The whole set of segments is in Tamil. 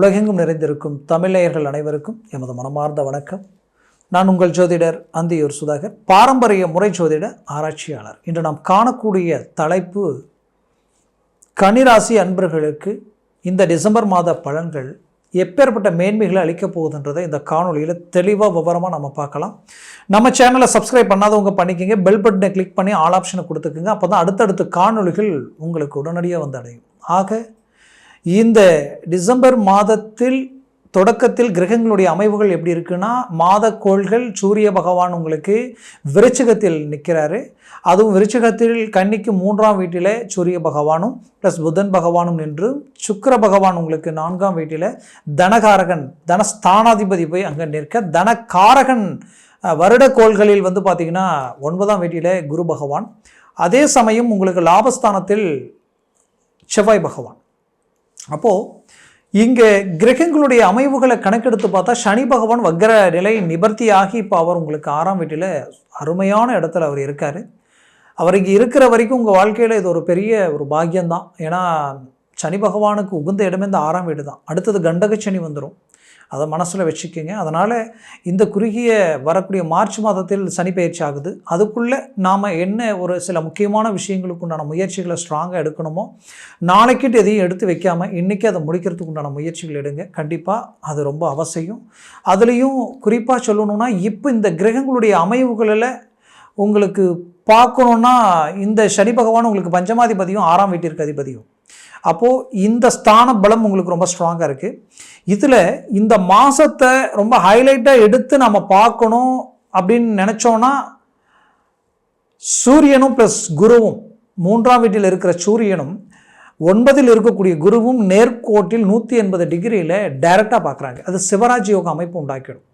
உலகெங்கும் நிறைந்திருக்கும் தமிழேயர்கள் அனைவருக்கும் எமது மனமார்ந்த வணக்கம். நான் உங்கள் ஜோதிடர் அந்தியூர் சுதாகர் பாரம்பரிய முறை ஜோதிட ஆராய்ச்சியாளர். இன்று நாம் காணக்கூடிய தலைப்பு கனிராசி அன்பர்களுக்கு இந்த டிசம்பர் மாத பலன்கள் எப்பேற்பட்ட மேன்மைகளை அளிக்கப் போகுதுன்றதை இந்த காணொலியில் தெளிவாக விவரமாக நம்ம பார்க்கலாம். நம்ம சேனலை சப்ஸ்கிரைப் பண்ணாதவங்க பண்ணிக்கிங்க பெல் பட்டனை கிளிக் பண்ணி ஆல் ஆப்ஷனை கொடுத்துக்குங்க. அப்போ தான் அடுத்தடுத்த காணொலிகள் உங்களுக்கு உடனடியாக வந்து அடையும். ஆக இந்த டிசம்பர் மாதத்தில் தொடக்கத்தில் கிரகங்களுடைய அமைவுகள் எப்படி இருக்குன்னா மாதக்கோள்கள் சூரிய பகவான் உங்களுக்கு விருச்சிகத்தில் நிற்கிறாரு அதுவும் விருச்சிகத்தில் கன்னிக்கு மூன்றாம் வீட்டில் சூரிய பகவானும் ப்ளஸ் புதன் பகவானும் நின்று சுக்கர பகவான் உங்களுக்கு நான்காம் வீட்டில் தனகாரகன் தனஸ்தானாதிபதி போய் அங்கே நிற்க தனகாரகன் வருட கோள்களில் வந்து பார்த்திங்கன்னா ஒன்பதாம் வீட்டில் குரு பகவான். அதே சமயம் உங்களுக்கு லாபஸ்தானத்தில் செவ்வாய் பகவான். அப்போது இங்கே கிரகங்களுடைய அமைவுகளை கணக்கெடுத்து பார்த்தா சனி பகவான் வக்ர நிலை நிவர்த்தியாகி இப்போ அவர் உங்களுக்கு ஆறாம் வீட்டில் அருமையான இடத்துல அவர் இருக்கார். அவர் இங்கே இருக்கிற வரைக்கும் உங்கள் வாழ்க்கையில் இது ஒரு பெரிய ஒரு பாக்கியம்தான். ஏன்னா சனி பகவானுக்கு உகுந்த இடமே இந்த ஆறாம் வீடு தான் அடுத்தது கண்டக சனி வந்துடும் அதை மனசில் வச்சுக்கோங்க. அதனால் இந்த குறுகிய வரக்கூடிய மார்ச் மாதத்தில் சனி பயிற்சி ஆகுது. அதுக்குள்ளே நாம் என்ன ஒரு சில முக்கியமான விஷயங்களுக்கு உண்டான முயற்சிகளை ஸ்ட்ராங்காக எடுக்கணுமோ நாளைக்கிட்டு எதையும் எடுத்து வைக்காமல் இன்றைக்கி அதை முடிக்கிறதுக்கு உண்டான முயற்சிகள் எடுங்க. கண்டிப்பாக அது ரொம்ப அவசியம். அதுலேயும் குறிப்பாக சொல்லணும்னா இப்போ இந்த கிரகங்களுடைய அமைவுகளில் உங்களுக்கு பார்க்கணுன்னா இந்த சனி பகவான் உங்களுக்கு பஞ்சமாதிபதியும் ஆறாம் வீட்டிற்கு அதிபதியும். அப்போது இந்த ஸ்தான பலம் உங்களுக்கு ரொம்ப ஸ்ட்ராங்காக இருக்குது இதில் இந்த மாதத்தை ரொம்ப ஹைலைட்டாக எடுத்து நம்ம பார்க்கணும் அப்படின்னு நினச்சோன்னா சூரியனும் ப்ளஸ் குருவும் மூன்றாம் வீட்டில் இருக்கிற சூரியனும் ஒன்பதில் இருக்கக்கூடிய குருவும் நேர்கோட்டில் நூற்றி எண்பது டிகிரியில் டைரெக்டாக பார்க்குறாங்க. அது சிவராஜ் யோக அமைப்பு உண்டாக்கிடும்.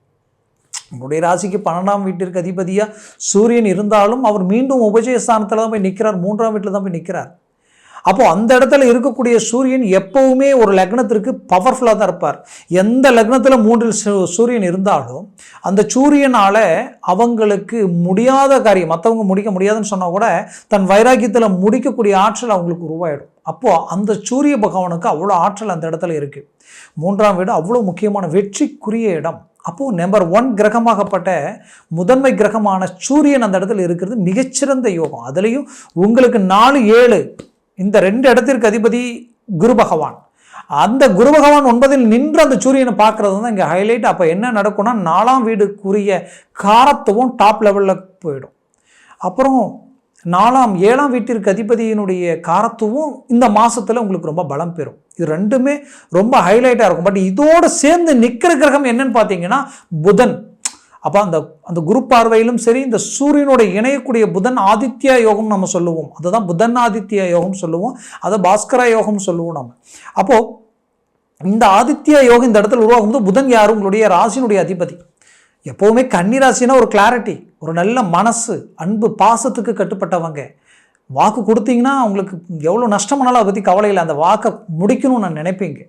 உங்களுடைய ராசிக்கு பன்னெண்டாம் வீட்டிற்கு அதிபதியாக சூரியன் இருந்தாலும் அவர் மீண்டும் உபஜயஸ்தானத்தில் தான் போய் நிற்கிறார் மூன்றாம் வீட்டில் தான் போய் நிற்கிறார் அப்போது அந்த இடத்துல இருக்கக்கூடிய சூரியன் எப்பவுமே ஒரு லக்னத்திற்கு பவர்ஃபுல்லாக தான் இருப்பார். எந்த லக்னத்தில் மூன்றில் சூ- சூரியன் இருந்தாலும் அந்த சூரியனால் அவங்களுக்கு முடியாத காரியம் மற்றவங்க முடிக்க முடியாதுன்னு சொன்னால் கூட தன் வைராக்கியத்தில் முடிக்கக்கூடிய ஆற்றல் அவங்களுக்கு உருவாயிடும். அப்போது அந்த சூரிய பகவானுக்கு அவ்வளோ ஆற்றல் அந்த இடத்துல இருக்குது மூன்றாம் வீடு அவ்வளோ முக்கியமான வெற்றிக்குரிய இடம். அப்போது நம்பர் ஒன் கிரகமாகப்பட்ட முதன்மை கிரகமான சூரியன் அந்த இடத்துல இருக்கிறது மிகச்சிறந்த யோகம். அதுலேயும் உங்களுக்கு நாலு ஏழு இந்த ரெண்டு இடத்திற்கு அதிபதி குரு பகவான். அந்த குரு பகவான் ஒன்பதில் நின்று அந்த சூரியனை பார்க்கறது தான் இங்கே ஹைலைட் அப்போ என்ன நடக்கும்னா நாலாம் வீடுக்குரிய காரத்துவம் டாப் லெவலில் போயிடும். அப்புறம் நாலாம் ஏழாம் வீட்டிற்கு அதிபதியினுடைய காரத்துவம் இந்த மாதத்தில் உங்களுக்கு ரொம்ப பலம் பெறும். இது ரெண்டுமே ரொம்ப ஹைலைட்டாக இருக்கும். பட் இதோடு சேர்ந்து நிற்கிற கிரகம் என்னன்னு பார்த்தீங்கன்னா புதன். அப்போ அந்த அந்த குரு பார்வையிலும் சரி இந்த சூரியனோட இணையக்கூடிய புதன் ஆதித்யா யோகம் நம்ம சொல்லுவோம். அதுதான் புதன் ஆதித்யா யோகம் சொல்லுவோம். அதை பாஸ்கரா யோகம் சொல்லுவோம் நம்ம அப்போது இந்த ஆதித்ய யோகம் இந்த இடத்துல உருவாகும்போது புதன் யார்? உங்களுடைய ராசினுடைய அதிபதி. எப்போவுமே கன்னி ராசினா ஒரு கிளாரிட்டி ஒரு நல்ல மனசு அன்பு பாசத்துக்கு கட்டுப்பட்டவங்க. வாக்கு கொடுத்தீங்கன்னா உங்களுக்கு எவ்வளோ நஷ்டமானாலும் அதை பற்றி கவலை இல்லை. அந்த வாக்கை முடிக்கணும்னு நான் நினைப்பீங்க.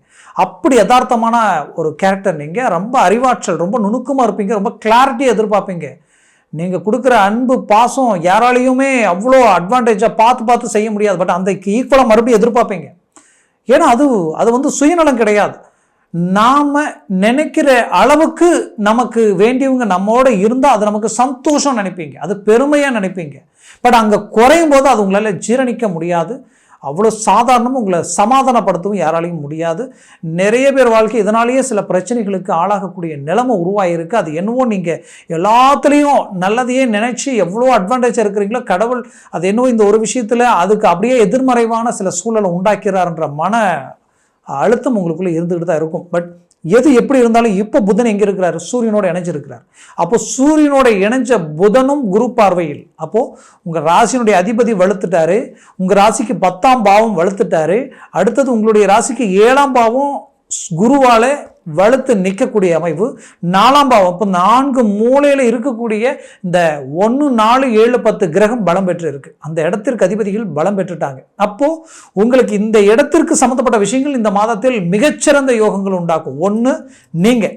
அப்படி யதார்த்தமான ஒரு கேரக்டர் நீங்கள் ரொம்ப அறிவாற்றல் ரொம்ப நுணுக்கமாக இருப்பீங்க. ரொம்ப கிளாரிட்டி எதிர்பார்ப்பீங்க. நீங்கள் கொடுக்குற அன்பு பாசம் யாராலையுமே அவ்வளோ அட்வான்டேஜாக பார்த்து பார்த்து செய்ய முடியாது. பட் அந்த ஈக்குவலாக மறுபடியும் எதிர்பார்ப்பீங்க. ஏன்னா அது அது வந்து சுயநலம் கிடையாது. நாம் நினைக்கிற அளவுக்கு நமக்கு வேண்டியவங்க நம்மோட இருந்தால் அது நமக்கு சந்தோஷம் நினைப்பீங்க. அது பெருமையாக நினைப்பீங்க. பட் அங்கே குறையும் போது அது உங்களால் ஜீரணிக்க முடியாது. அவ்வளோ சாதாரணமும் உங்களை சமாதானப்படுத்தவும் யாராலையும் முடியாது. நிறைய பேர் வாழ்க்கை இதனாலேயே சில பிரச்சனைகளுக்கு ஆளாகக்கூடிய நிலைமை உருவாகிருக்கு அது என்னவோ நீங்கள் எல்லாத்துலேயும் நல்லதையே நினச்சி எவ்வளோ அட்வான்டேஜ் இருக்கிறீங்களோ கடவுள் அது என்னவோ இந்த ஒரு விஷயத்தில் அதுக்கு அப்படியே எதிர்மறைவான சில சூழலை உண்டாக்கிறாருன்ற மன அழுத்தம் உங்களுக்குள்ளே இருந்துகிட்டு தான் இருக்கும். பட் எது எப்படி இருந்தாலும் இப்போ புதன் எங்கே இருக்கிறார்? சூரியனோட இணைஞ்சிருக்கிறார். அப்போ சூரியனோட இணைஞ்ச புதனும் குரு பார்வையில். அப்போது உங்கள் ராசியினுடைய அதிபதி வலுத்துட்டாரு. உங்கள் ராசிக்கு பத்தாம் பாவம் வலுத்துட்டாரு. அடுத்தது உங்களுடைய ராசிக்கு ஏழாம் பாவம் குருவால் வலுத்து நிற்கக்கூடிய அமைவு. நாலாம் பாவம். இப்போ நான்கு மூலையில் இருக்கக்கூடிய இந்த ஒன்று நாலு ஏழு பத்து கிரகம் பலம் பெற்று இருக்கு அந்த இடத்திற்கு அதிபதிகள் பலம் பெற்றுட்டாங்க. அப்போது உங்களுக்கு இந்த இடத்திற்கு சம்மந்தப்பட்ட விஷயங்கள் இந்த மாதத்தில் மிகச்சிறந்த யோகங்கள் உண்டாக்கும். ஒன்று நீங்கள்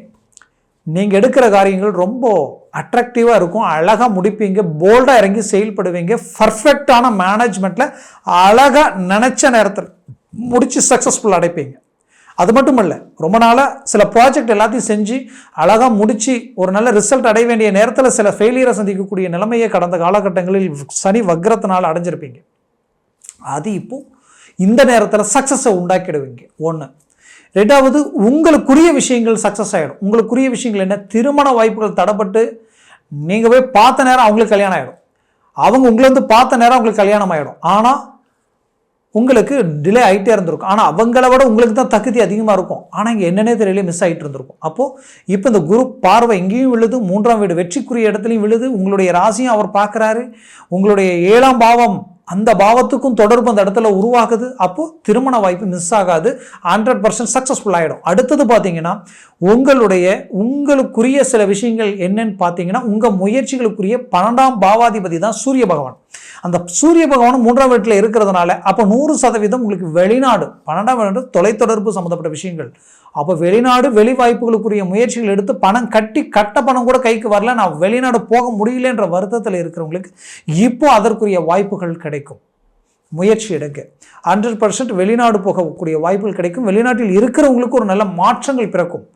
நீங்கள் எடுக்கிற காரியங்கள் ரொம்ப அட்ராக்டிவாக இருக்கும். அழகாக முடிப்பீங்க. போல்டாக இறங்கி செயல்படுவீங்க. பர்ஃபெக்டான மேனேஜ்மெண்ட்டில் அழகாக நினச்ச நேரத்தில் முடித்து சக்ஸஸ்ஃபுல் அடைப்பீங்க. அது மட்டும் இல்லை ரொம்ப நாளாக சில ப்ராஜெக்ட் எல்லாத்தையும் செஞ்சு அழகாக முடித்து ஒரு நல்ல ரிசல்ட் அடைய வேண்டிய நேரத்தில் சில ஃபெயிலியரை சந்திக்கக்கூடிய நிலைமையை கடந்த காலகட்டங்களில் சனி வக்ரத்தினால் அடைஞ்சிருப்பீங்க. அது இப்போ இந்த நேரத்தில் சக்ஸஸை உண்டாக்கிடுவீங்க. ஒன்று ரெண்டாவது உங்களுக்குரிய விஷயங்கள் சக்ஸஸ் ஆகிடும் உங்களுக்குரிய விஷயங்கள் என்ன? திருமண வாய்ப்புகள் தடப்பட்டு நீங்கள் போய் பார்த்த நேரம் அவங்களுக்கு கல்யாணம் ஆகிடும் அவங்க உங்களை வந்து பார்த்த நேரம் அவங்களுக்கு கல்யாணம் ஆகிடும் ஆனால் உங்களுக்கு டிலே ஆகிட்டே இருந்திருக்கும். ஆனால் அவங்கள விட உங்களுக்கு தான் தகுதி அதிகமாக இருக்கும். ஆனால் இங்கே என்னென்னே தெரியல மிஸ் ஆகிட்டு இருந்திருக்கும். அப்போது இப்போ இந்த குரு பார்வை எங்கேயும் விழுது மூன்றாம் வீடு வெற்றிக்குரிய இடத்துலையும் விழுது உங்களுடைய ராசியும் அவர் பார்க்குறாரு. உங்களுடைய ஏழாம் பாவம் அந்த பாவத்துக்கும் தொடர்பு அந்த இடத்துல உருவாகுது. அப்போது திருமண வாய்ப்பு மிஸ் ஆகாது. ஹண்ட்ரட் பர்சன்ட் சக்ஸஸ்ஃபுல் ஆகிடும் அடுத்தது பார்த்தீங்கன்னா உங்களுடைய உங்களுக்குரிய சில விஷயங்கள் என்னன்னு பார்த்தீங்கன்னா உங்கள் முயற்சிகளுக்குரிய பன்னெண்டாம் பாவாதிபதி தான் சூரிய பகவான். அந்த சூரிய பகவான் மூன்றாம் வீட்டில் இருக்கிறதுனால அப்போ நூறு சதவீதம் உங்களுக்கு வெளிநாடு பன்னெண்டாம் வீடு தொலைத்தொடர்பு சம்மந்தப்பட்ட விஷயங்கள். அப்போ வெளிநாடு வெளி வாய்ப்புகளுக்குரிய முயற்சிகள் எடுத்து பணம் கட்டி கட்ட பணம் கூட கைக்கு வரல நான் வெளிநாடு போக முடியலன்ற வருத்தத்தில் இருக்கிறவங்களுக்கு இப்போ அதற்குரிய வாய்ப்புகள் கிடைக்கும். முயற்சி எடுங்க. ஹண்ட்ரட் பர்சன்ட் வெளிநாடு போகக்கூடிய வாய்ப்புகள் கிடைக்கும். வெளிநாட்டில் இருக்கிறவங்களுக்கு ஒரு நல்ல மாற்றங்கள் பிறக்கும்.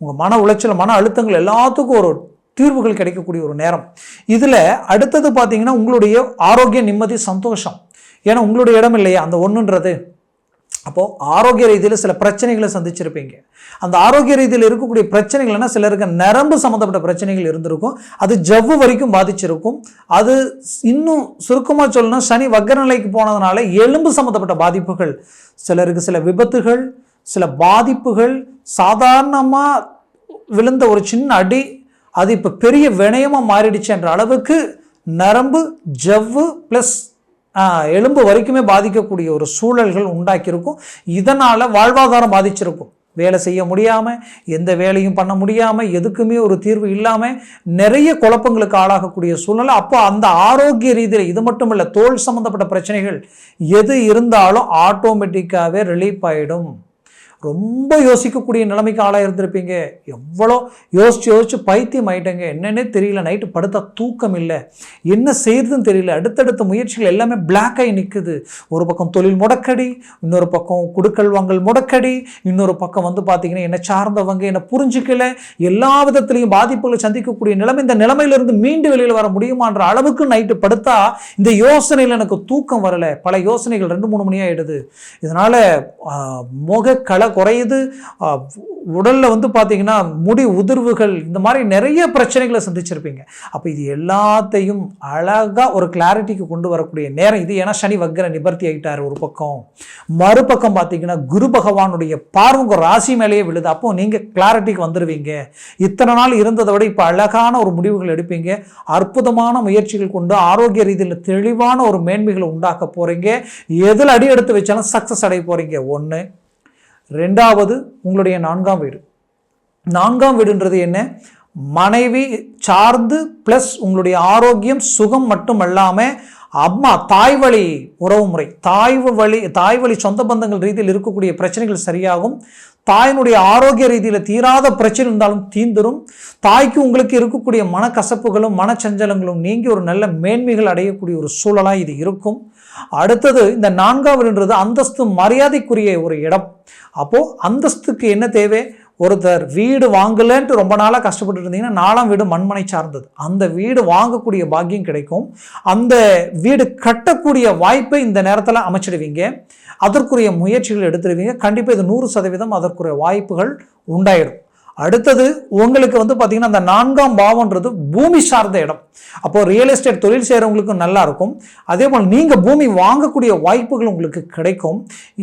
உங்கள் மன உளைச்சல் மன அழுத்தங்கள் எல்லாத்துக்கும் ஒரு தீர்வுகள் கிடைக்கக்கூடிய ஒரு நேரம். இதில் அடுத்தது பார்த்தீங்கன்னா உங்களுடைய ஆரோக்கிய நிம்மதி சந்தோஷம். ஏன்னா உங்களுடைய இடம் இல்லையா? அந்த ஒன்றுன்றது அப்போது ஆரோக்கிய ரீதியில் சில பிரச்சனைகளை சந்திச்சிருப்பீங்க. அந்த ஆரோக்கிய ரீதியில் இருக்கக்கூடிய பிரச்சனைகள்னா சிலருக்கு நரம்பு சம்மந்தப்பட்ட பிரச்சனைகள் இருந்திருக்கும். அது ஜவ்வு வரைக்கும் பாதிச்சிருக்கும். அது இன்னும் சுருக்கமாக சொல்லணும் சனி வக்கர நிலைக்கு போனதுனால எலும்பு சம்மந்தப்பட்ட பாதிப்புகள். சிலருக்கு சில விபத்துகள் சில பாதிப்புகள் சாதாரணமாக விழுந்த ஒரு சின்ன அடி அது இப்போ பெரிய வினயமாக மாறிடுச்சுன்ற அளவுக்கு நரம்பு ஜவ்வு ப்ளஸ் எலும்பு வரைக்குமே பாதிக்கக்கூடிய ஒரு சூழல்கள் உண்டாக்கியிருக்கும். இதனால் வாழ்வாதாரம் பாதிச்சிருக்கும். வேலை செய்ய முடியாமல் எந்த வேலையும் பண்ண முடியாமல் எதுக்குமே ஒரு தீர்வு இல்லாமல் நிறைய குழப்பங்களுக்கு ஆளாகக்கூடிய சூழ்நிலை. அப்போ அந்த ஆரோக்கிய ரீதியில் இது மட்டும் இல்லை தோல் சம்மந்தப்பட்ட பிரச்சனைகள் எது இருந்தாலும் ஆட்டோமேட்டிக்காகவே ரிலீஃப் ஆகிடும் ரொம்ப யோசிக்கக்கூடிய நிலைமைக்கு ஆளாக இருந்திருப்பீங்க. எவ்வளோ யோசிச்சு யோசிச்சு பைத்தியம் ஆயிட்டங்க. என்னன்னே தெரியல. நைட்டு படுத்தா தூக்கம் இல்லை. என்ன செய்யறதுன்னு தெரியல. அடுத்தடுத்த முயற்சிகள் எல்லாமே பிளாக் ஆகி நிற்குது ஒரு பக்கம் தொழில் முடக்கடி இன்னொரு பக்கம் குடுக்கல் வாங்கல் முடக்கடி இன்னொரு பக்கம் வந்து பார்த்தீங்கன்னா என்னை சார்ந்தவங்க என்னை புரிஞ்சிக்கல. எல்லா விதத்திலையும் பாதிப்புகளை சந்திக்கக்கூடிய நிலைமை இந்த நிலைமையிலிருந்து மீண்டு வெளியில் வர முடியுமான்ற அளவுக்கு நைட்டு படுத்தா இந்த யோசனையில் எனக்கு தூக்கம் வரலை. பல யோசனைகள் ரெண்டு மூணு மணி ஆகிடுது இதனால் முக களை குறையுது. உடலில் வந்து பார்த்தீங்கன்னா முடி உதிர்வுகள் இந்த மாதிரி நிறைய பிரச்சனைகளை சந்திச்சிருப்பீங்க. அப்போ இது எல்லாத்தையும் அழகாக ஒரு கிளாரிட்டிக்கு கொண்டு வரக்கூடிய நேரம் இது. ஏன்னா சனி வக்கர நிபர்த்தி ஆகிட்டார் ஒரு பக்கம். மறுபக்கம் பார்த்தீங்கன்னா குரு பகவானுடைய பார்வங்க ராசி மேலேயே விழுது. அப்போ நீங்கள் கிளாரிட்டிக்கு வந்துடுவீங்க இத்தனை நாள் இருந்ததை விட இப்போ அழகான ஒரு முடிவுகள் எடுப்பீங்க. அற்புதமான முயற்சிகள் கொண்டு ஆரோக்கிய ரீதியில் தெளிவான ஒரு மேன்மைகளை உண்டாக்க போகிறீங்க எதில் அடி எடுத்து வச்சாலும் சக்ஸஸ் அடைய போகிறீங்க ஒன்று ரெண்டாவது உங்களுடைய நான்காம் வீடு. நான்காம் வீடுன்றது என்ன? மனைவி சார்ந்து ப்ளஸ் உங்களுடைய ஆரோக்கியம் சுகம் மட்டும் அல்லாமல் அம்மா தாய் வழி உறவு முறை. தாய் வழி தாய் வழி சொந்த பந்தங்கள் ரீதியில் இருக்கக்கூடிய பிரச்சனைகள் சரியாகும். தாயினுடைய ஆரோக்கிய ரீதியில் தீராத பிரச்சனை இருந்தாலும் தீந்துரும். தாய்க்கு உங்களுக்கு இருக்கக்கூடிய மனக்கசப்புகளும் மனச்சஞ்சலங்களும் நீங்கி ஒரு நல்ல மேன்மைகள் அடையக்கூடிய ஒரு சூழலாக இது இருக்கும். அடுத்தது இந்த நான்காவதுன்றது அந்தஸ்து மரியாதைக்குரிய ஒரு இடம். அப்போது அந்தஸ்துக்கு என்ன தேவை? ஒருத்தர் வீடு வாங்கலன்ட்டு ரொம்ப நாளாக கஷ்டப்பட்டு இருந்தீங்கன்னா நாலாம் வீடு மண்மனை சார்ந்தது. அந்த வீடு வாங்கக்கூடிய பாக்கியம் கிடைக்கும். அந்த வீடு கட்டக்கூடிய வாய்ப்பை இந்த நேரத்தில் அமைச்சிடுவீங்க. அதற்குரிய முயற்சிகள் எடுத்துருவீங்க கண்டிப்பாக இது நூறு சதவீதம் அதற்குரிய வாய்ப்புகள் உண்டாயிடும். அடுத்தது உங்களுக்கு வந்து பார்த்தீங்கன்னா அந்த நான்காம் பாவம்ன்றது பூமி சார்ந்த இடம். அப்போது ரியல் எஸ்டேட் தொழில் செய்கிறவங்களுக்கும் நல்லாயிருக்கும் அதே போல் நீங்கள் பூமி வாங்கக்கூடிய வாய்ப்புகள் உங்களுக்கு கிடைக்கும்.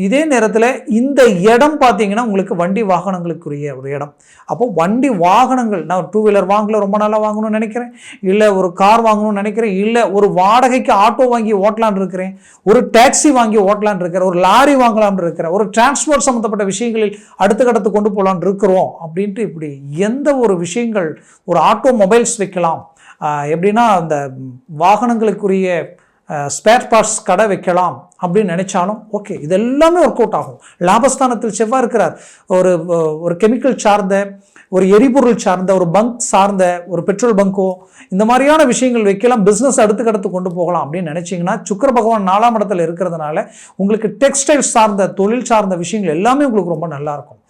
இதே நேரத்தில் இந்த இடம் பார்த்தீங்கன்னா உங்களுக்கு வண்டி வாகனங்களுக்குரிய ஒரு இடம். அப்போது வண்டி வாகனங்கள் நான் டூ வீலர் வாங்கல ரொம்ப நாளாக வாங்கணும்னு நினைக்கிறேன். இல்லை ஒரு கார் வாங்கணும்னு நினைக்கிறேன். இல்லை ஒரு வாடகைக்கு ஆட்டோ வாங்கி ஓட்டலான் இருக்கிறேன். ஒரு டாக்ஸி வாங்கி ஓட்டலான் இருக்கிறேன். ஒரு லாரி வாங்கலாம்னு இருக்கிறேன். ஒரு டிரான்ஸ்போர்ட் சம்மந்தப்பட்ட விஷயங்களில் அடுத்த கடத்து கொண்டு போகலான் இருக்கிறோம். அப்படின்ட்டு இப்படி எந்த ஒரு விஷயங்கள் ஒரு ஆட்டோ மொபைல்ஸ் வைக்கலாம். எப்படின்னா அந்த வாகனங்களுக்குரிய ஸ்பேர் பார்ட்ஸ் கடை வைக்கலாம் அப்படின்னு நினச்சாலும் ஓகே இது எல்லாமே ஒர்க் அவுட் ஆகும். லாபஸ்தானத்தில் செவ்வாய் இருக்கிறார். ஒரு ஒரு கெமிக்கல் சார்ந்த ஒரு எரிபொருள் சார்ந்த ஒரு பங்க் சார்ந்த ஒரு பெட்ரோல் பங்கோ இந்த மாதிரியான விஷயங்கள் வைக்கலாம் பிஸ்னஸ் அடுத்து கொண்டு போகலாம் அப்படின்னு நினச்சிங்கன்னா சுக்கர பகவான் நாலாம் இடத்துல இருக்கிறதுனால உங்களுக்கு டெக்ஸ்டைல் சார்ந்த தொழில் சார்ந்த விஷயங்கள் எல்லாமே உங்களுக்கு ரொம்ப நல்லாயிருக்கும்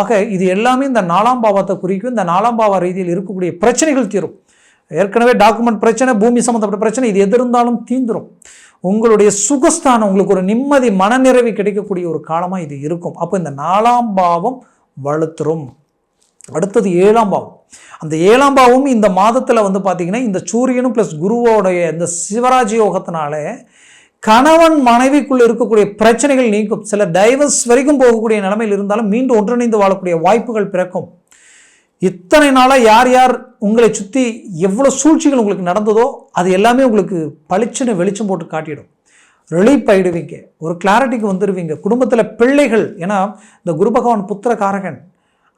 ஆக இது எல்லாமே இந்த நாலாம் பாவத்தை குறிக்கும் இந்த நாலாம் பாவ ரீதியில் இருக்கக்கூடிய பிரச்சனைகள் தீரும். ஏற்கனவே டாக்குமெண்ட் பிரச்சனை பூமி சம்மந்தப்பட்ட பிரச்சனை இது எது இருந்தாலும் தீந்துரும். உங்களுடைய சுகஸ்தானம் உங்களுக்கு ஒரு நிம்மதி மனநிறைவு கிடைக்கக்கூடிய ஒரு காலமாக இது இருக்கும். அப்போ இந்த நாலாம் பாவம் வலுத்துரும். அடுத்தது ஏழாம் பாவம். அந்த ஏழாம் பாவம் இந்த மாதத்தில் வந்து பார்த்திங்கன்னா இந்த சூரியனும் ப்ளஸ் குருவோடைய இந்த சிவராஜ யோகத்தினாலே கணவன் மனைவிக்குள்ளே இருக்கக்கூடிய பிரச்சனைகள் நீக்கும். சில டைவர்ஸ் வரைக்கும் போகக்கூடிய நிலைமையில் இருந்தாலும் மீண்டும் ஒன்றிணைந்து வாழக்கூடிய வாய்ப்புகள் பிறக்கும். இத்தனை நாளாக யார் யார் உங்களை சுற்றி எவ்வளோ சூழ்ச்சிகள் உங்களுக்கு நடந்ததோ அது எல்லாமே உங்களுக்கு பளிச்சுன்னு வெளிச்சம் போட்டு காட்டிடும். ரிலீப் ஆகிடுவீங்க ஒரு கிளாரிட்டிக்கு வந்துடுவீங்க குடும்பத்தில் பிள்ளைகள் ஏன்னா இந்த குரு பகவான் புத்திர காரகன்.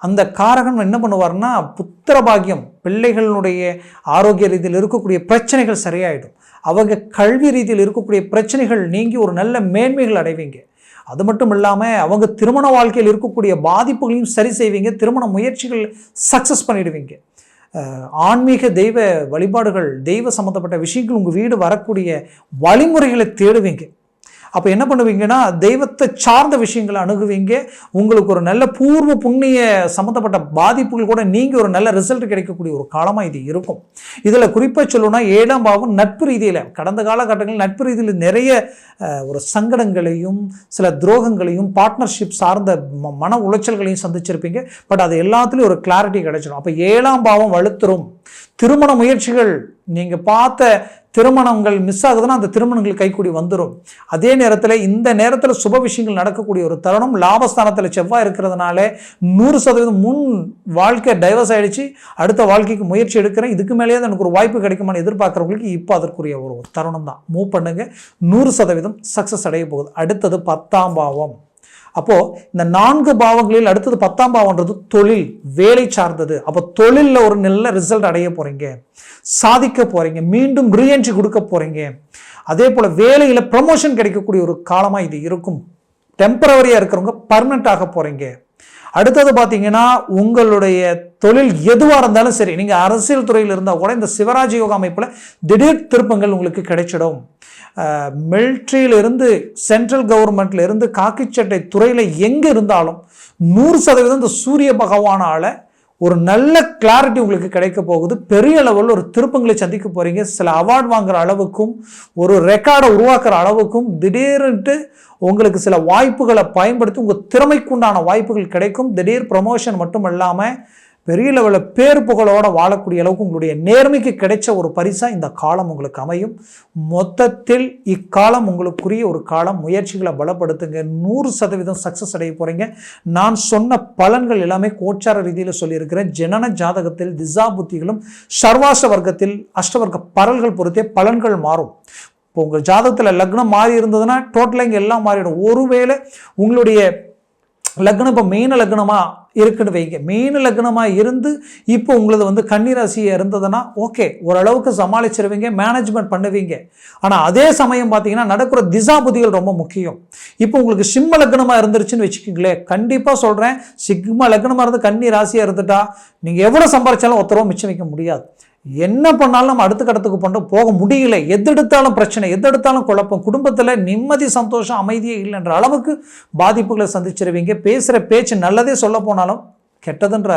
அந்த காரகன் என்ன பண்ணுவார்னா புத்திர பாக்கியம் பிள்ளைகளுடைய ஆரோக்கிய ரீதியில் இருக்கக்கூடிய பிரச்சனைகள் சரியாயிடும். அவங்க கல்வி ரீதியில் இருக்கக்கூடிய பிரச்சனைகள் நீங்கி ஒரு நல்ல மேன்மைகள் அடைவீங்க. அது மட்டும் இல்லாமல் அவங்க திருமண வாழ்க்கையில் இருக்கக்கூடிய பாதிப்புகளையும் சரி செய்வீங்க திருமண முயற்சிகள் சக்ஸஸ் பண்ணிடுவீங்க. ஆன்மீக தெய்வ வழிபாடுகள் தெய்வ சம்மந்தப்பட்ட விஷயங்கள் உங்கள் வீடு வரக்கூடிய வழிமுறைகளை தேடுவீங்க. அப்போ என்ன பண்ணுவீங்கன்னா தெய்வத்தை சார்ந்த விஷயங்களை அணுகுவீங்க. உங்களுக்கு ஒரு நல்ல பூர்வ புண்ணிய சம்மந்தப்பட்ட பாதிப்புகள் கூட நீங்கள் ஒரு நல்ல ரிசல்ட் கிடைக்கக்கூடிய ஒரு காலமாக இது இருக்கும். இதில் குறிப்பாக சொல்லணும்னா ஏழாம் பாவம் நட்பு ரீதியில் கடந்த காலகட்டங்களில் நட்பு ரீதியில் நிறைய ஒரு சங்கடங்களையும் சில துரோகங்களையும் பார்ட்னர்ஷிப் சார்ந்த மன உளைச்சல்களையும் சந்திச்சிருப்பீங்க. பட் அது எல்லாத்துலேயும் ஒரு கிளாரிட்டி கிடைச்சிடும் அப்போ ஏழாம் பாவம் வலுத்துரும். திருமண முயற்சிகள் நீங்கள் பார்த்த திருமணங்கள் மிஸ் ஆகுதுன்னா அந்த திருமணங்கள் கைக்கூடி வந்துடும் அதே நேரத்தில் இந்த நேரத்தில் சுப விஷயங்கள் நடக்கக்கூடிய ஒரு தருணம் லாபஸ்தானத்தில் செவ்வாய் இருக்கிறதுனால நூறு சதவீதம் முன் வாழ்க்கை டைவர்ஸ் ஆகிடுச்சு அடுத்த வாழ்க்கைக்கு முயற்சி எடுக்கிறேன். இதுக்கு மேலேயே எனக்கு ஒரு வாய்ப்பு கிடைக்குமான்னு எதிர்பார்க்குறவங்களுக்கு இப்போ அதற்குரிய ஒரு தருணம் தான். மூவ் பண்ணுங்கள் நூறு சதவீதம் சக்ஸஸ் அடைய போகுது. அடுத்தது பத்தாம் பாவம். அப்போது இந்த நான்கு பாவங்களில் அடுத்தது பத்தாம் பாவன்றது தொழில் வேலை சார்ந்தது. அப்போ தொழிலில் ஒரு நல்ல ரிசல்ட் அடைய போகிறீங்க சாதிக்க போகிறீங்க மீண்டும் ரீஎன்ட்ரி கொடுக்க போகிறீங்க அதே போல் வேலையில் ப்ரமோஷன் கிடைக்கக்கூடிய ஒரு காலமாக இது இருக்கும். டெம்பரவரியாக இருக்கிறவங்க பர்மனெண்ட் ஆக போகிறீங்க அடுத்தது பார்த்தீங்கன்னா உங்களுடைய தொழில் எதுவாக இருந்தாலும் சரி நீங்கள் அரசியல் துறையில் இருந்தால் கூட இந்த சிவராஜ் யோகா அமைப்பில் திடீர் திருப்பங்கள் உங்களுக்கு கிடைச்சிடும். மிலிட்ரியிலிருந்து சென்ட்ரல் கவர்மெண்ட்லேருந்து காக்கிச்சட்டை துறையில் எங்கே இருந்தாலும் நூறு சதவீதம் இந்த சூரிய பகவானால் ஒரு நல்ல கிளாரிட்டி உங்களுக்கு கிடைக்க போகுது. பெரிய லெவலில் ஒரு திருப்பங்களை சந்திக்க போகிறீங்க சில அவார்ட் வாங்குற அளவுக்கும் ஒரு ரெக்கார்டை உருவாக்குற அளவுக்கும் திடீர்னுட்டு உங்களுக்கு சில வாய்ப்புகளை பயன்படுத்தி உங்கள் திறமைக்குண்டான வாய்ப்புகள் கிடைக்கும். திடீர் ப்ரமோஷன் மட்டும் இல்லாமல் பெரிய லெவலில் பேர் புகழோடு வாழக்கூடிய அளவுக்கு உங்களுடைய நேர்மைக்கு கிடைச்ச ஒரு பரிசாக இந்த காலம் உங்களுக்கு அமையும். மொத்தத்தில் இக்காலம் உங்களுக்குரிய ஒரு காலம். முயற்சிகளை பலப்படுத்துங்க. நூறு சதவீதம் சக்ஸஸ் அடைய போகிறீங்க நான் சொன்ன பலன்கள் எல்லாமே கோச்சார ரீதியில் சொல்லியிருக்கிறேன். ஜனன ஜாதகத்தில் திசா புத்திகளும் சர்வாச வர்க்கத்தில் அஷ்டவர்க்க பரல்கள் பொறுத்தே பலன்கள் மாறும். இப்போ உங்கள் ஜாதகத்தில் லக்னம் மாறி இருந்ததுன்னா டோட்டலாக இங்கே எல்லாம் மாறிடும். ஒருவேளை உங்களுடைய லக்னம் இப்போ மீன லக்னமாக இருக்குன்னு வைங்க. மீன லக்னமாக இருந்து இப்போ உங்களது வந்து கன்னிராசியாக இருந்ததுன்னா ஓகே ஓரளவுக்கு சமாளிச்சிருவீங்க மேனேஜ்மெண்ட் பண்ணுவீங்க. ஆனால் அதே சமயம் பார்த்தீங்கன்னா நடக்கிற திசா புதிகள் ரொம்ப முக்கியம். இப்போ உங்களுக்கு சிம்ம லக்னமாக இருந்துருச்சுன்னு வச்சுக்கோங்களேன். கண்டிப்பாக சொல்கிறேன் சிம்ம லக்னமாக இருந்து கன்னி ராசியாக இருந்துட்டா நீங்கள் எவ்வளோ சம்பாரிச்சாலும் ஒருத்தரவும் மிச்சம் வைக்க முடியாது. என்ன பண்ணாலும் நம்ம அடுத்த கடத்துக்கு பண்ண போக முடியல. எதெடுத்தாலும் பிரச்சனை எதெடுத்தாலும் குழப்பம். குடும்பத்தில் நிம்மதி சந்தோஷம் அமைதியே இல்லைன்ற அளவுக்கு பாதிப்புகளை சந்திச்சிருவீங்க. பேசுகிற பேச்சு நல்லதே சொல்ல போனாலும் கெட்டதுன்ற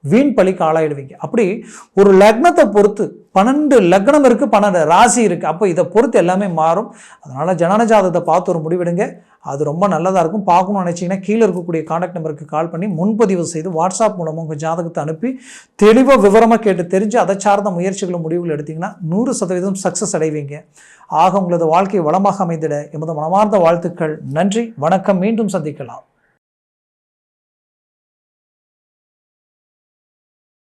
வீண் பழிக்கு ஆளாயிடுவீங்க. அப்படி ஒரு லக்னத்தை பொறுத்து பன்னெண்டு லக்னம் இருக்குது பன்னெண்டு ராசி இருக்குது அப்போ இதை பொறுத்து எல்லாமே மாறும். அதனால் ஜனன ஜாதகத்தை பார்த்து ஒரு முடிவெடுங்க. அது ரொம்ப நல்லதாக இருக்கும். பார்க்கணும்னு நினச்சிங்கன்னா கீழே இருக்கக்கூடிய காண்டாக்ட் நம்பருக்கு கால் பண்ணி முன்பதிவு செய்து வாட்ஸ்அப் மூலமாக உங்கள் ஜாதகத்தை அனுப்பி தெளிவாக விவரமாக கேட்டு தெரிஞ்சு அதை சார்ந்த முயற்சிகளும் முடிவுகள் எடுத்திங்கன்னா நூறு சதவீதம் சக்ஸஸ் அடைவீங்க. ஆக உங்களது வாழ்க்கை வளமாக அமைந்திட எமது மனமார்ந்த வாழ்த்துக்கள். நன்றி. வணக்கம். மீண்டும் சந்திக்கலாம்.